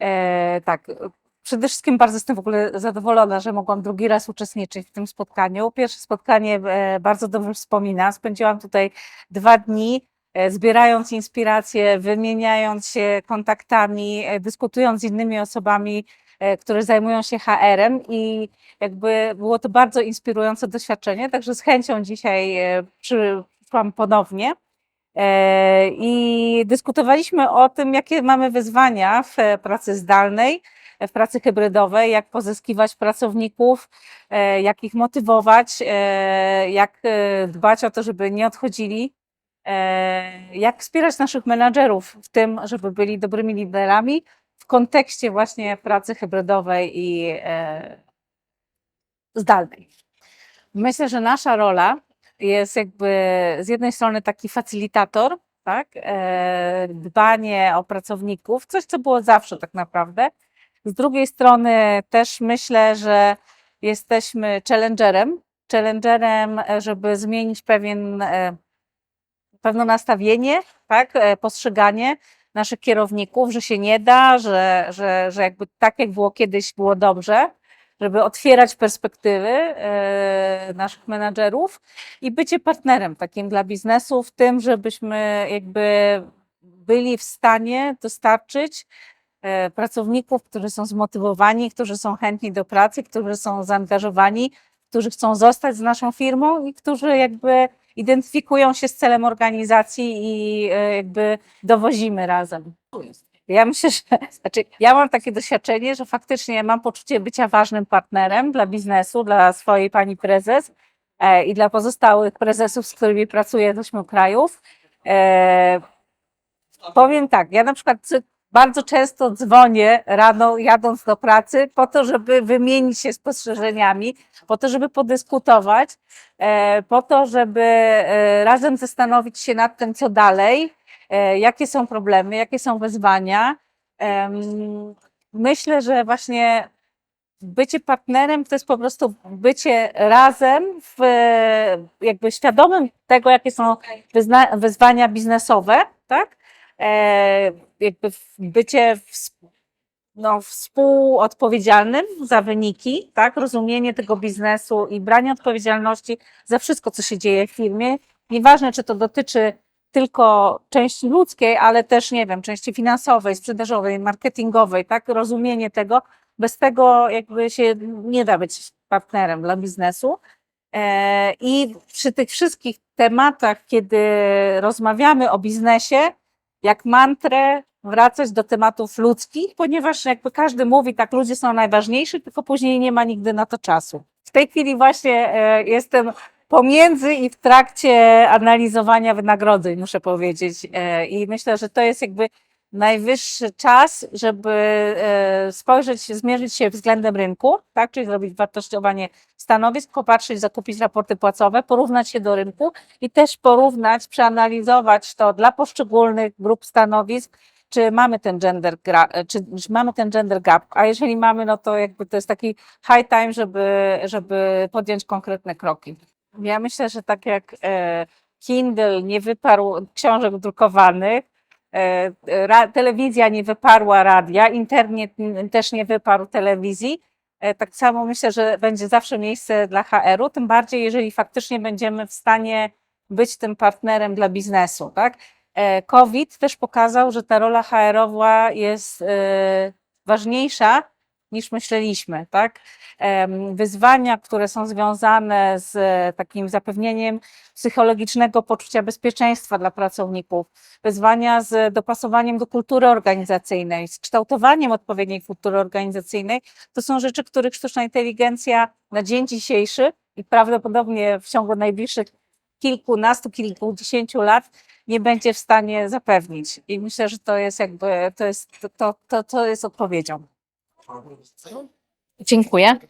E, tak, przede wszystkim bardzo jestem w ogóle zadowolona, że mogłam drugi raz uczestniczyć w tym spotkaniu. Pierwsze spotkanie e, bardzo dobrze wspominam. Spędziłam tutaj dwa dni, e, zbierając inspiracje, wymieniając się kontaktami, e, dyskutując z innymi osobami, e, które zajmują się HR-em i jakby było to bardzo inspirujące doświadczenie, także z chęcią dzisiaj e, przyszłam ponownie. E, I dyskutowaliśmy o tym, jakie mamy wyzwania w e, pracy zdalnej, w pracy hybrydowej, jak pozyskiwać pracowników, e, jak ich motywować, jak dbać o to, żeby nie odchodzili, jak wspierać naszych menadżerów w tym, żeby byli dobrymi liderami w kontekście właśnie pracy hybrydowej i zdalnej. Myślę, że nasza rola jest jakby z jednej strony taki facylitator, tak, e, dbanie o pracowników, coś co było zawsze tak naprawdę. Z drugiej strony też myślę, że jesteśmy challengerem, challengerem, e, żeby zmienić pewien, e, pewne nastawienie, tak, postrzeganie naszych kierowników, że się nie da, że, że, że jakby tak jak było kiedyś było dobrze, żeby otwierać perspektywy e, naszych menadżerów i bycie partnerem takim dla biznesu w tym, żebyśmy jakby byli w stanie dostarczyć e, pracowników, którzy są zmotywowani, którzy są chętni do pracy, którzy są zaangażowani, którzy chcą zostać z naszą firmą i którzy jakby identyfikują się z celem organizacji i e, jakby dowozimy razem. Ja myślę, że znaczy, ja mam takie doświadczenie, że faktycznie mam poczucie bycia ważnym partnerem dla biznesu, dla swojej pani prezes e, i dla pozostałych prezesów, z którymi pracuję z ośmiu krajów. E, powiem tak, ja na przykład bardzo często dzwonię rano jadąc do pracy po to, żeby wymienić się spostrzeżeniami, po to, żeby podyskutować, e, po to, żeby e, razem zastanowić się nad tym, co dalej, e, jakie są problemy, jakie są wyzwania. Myślę, że właśnie bycie partnerem to jest po prostu bycie razem, w, jakby świadomym tego, jakie są wyzwania biznesowe, tak? Jakby bycie w, no, współodpowiedzialnym za wyniki, tak? Rozumienie tego biznesu i branie odpowiedzialności za wszystko, co się dzieje w firmie. Nieważne, czy to dotyczy tylko części ludzkiej, ale też, nie wiem, części finansowej, sprzedażowej, marketingowej, tak? Rozumienie tego. Bez tego jakby się nie da być partnerem dla biznesu. E, I przy tych wszystkich tematach, kiedy rozmawiamy o biznesie, jak mantrę wracać do tematów ludzkich, ponieważ jakby każdy mówi, tak, ludzie są najważniejsi, tylko później nie ma nigdy na to czasu. W tej chwili właśnie e, jestem pomiędzy i w trakcie analizowania wynagrodzeń, muszę powiedzieć. E, I myślę, że to jest jakby najwyższy czas, żeby e, spojrzeć, zmierzyć się względem rynku, tak, czyli zrobić wartościowanie stanowisk, popatrzeć, zakupić raporty płacowe, porównać się do rynku i też porównać, przeanalizować to dla poszczególnych grup stanowisk, czy mamy ten gender, czy, czy mamy ten gender gap, a jeżeli mamy, no to jakby to jest taki high time, żeby, żeby podjąć konkretne kroki. Ja myślę, że tak jak e, Kindle nie wyparł książek drukowanych, telewizja nie wyparła radia, internet też nie wyparł telewizji, e, tak samo myślę, że będzie zawsze miejsce dla HR-u, tym bardziej jeżeli faktycznie będziemy w stanie być tym partnerem dla biznesu, tak? E, COVID też pokazał, że ta rola HR-owa jest e, ważniejsza niż myśleliśmy, tak? Wyzwania, które są związane z e, takim zapewnieniem psychologicznego poczucia bezpieczeństwa dla pracowników, wyzwania z dopasowaniem do kultury organizacyjnej, z kształtowaniem odpowiedniej kultury organizacyjnej, to są rzeczy, których sztuczna inteligencja na dzień dzisiejszy i prawdopodobnie w ciągu najbliższych kilkunastu, kilkudziesięciu lat nie będzie w stanie zapewnić. I myślę, że to jest jakby, to jest, to, to, to jest odpowiedzią. Dziękuję.